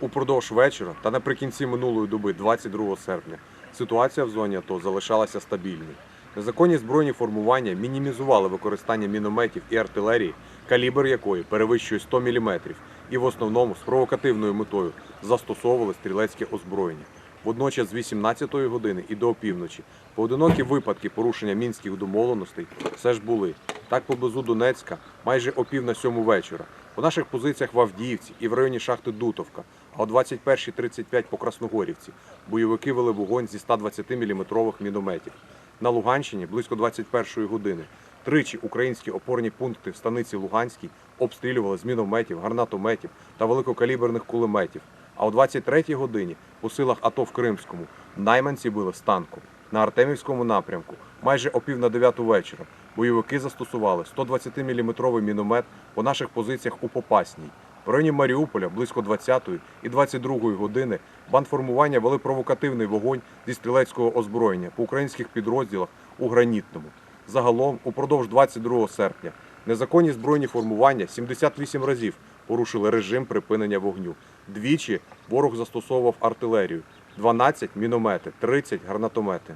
Упродовж вечора та наприкінці минулої доби, 22 серпня, ситуація в зоні АТО залишалася стабільною. Незаконні збройні формування мінімізували використання мінометів і артилерії, калібр якої перевищує 100 мм, і в основному з провокативною метою застосовували стрілецьке озброєння. Водночас з 18-ї години і до опівночі поодинокі випадки порушення мінських домовленостей все ж були. Так поблизу Донецька майже о пів на сьому вечора. По наших позиціях в Авдіївці і в районі шахти Дутовка, а о 21.35 по Красногорівці бойовики вели вогонь зі 120-мм мінометів. На Луганщині близько 21-ї години. Тричі українські опорні пункти в станиці Луганській обстрілювали з мінометів, гранатометів та великокаліберних кулеметів. А о 23-й годині по силах АТО в Кримському найманці били з танку. На Артемівському напрямку майже о пів на дев'яту вечора бойовики застосували 120-мм міномет по наших позиціях у Попасній. В районі Маріуполя близько 20-ї і 22-ї години бандформування вели провокативний вогонь зі стрілецького озброєння по українських підрозділах у Гранітному. Загалом, упродовж 22 серпня, незаконні збройні формування 78 разів порушили режим припинення вогню. Двічі ворог застосовував артилерію, 12 міномети, 30 гранатомети.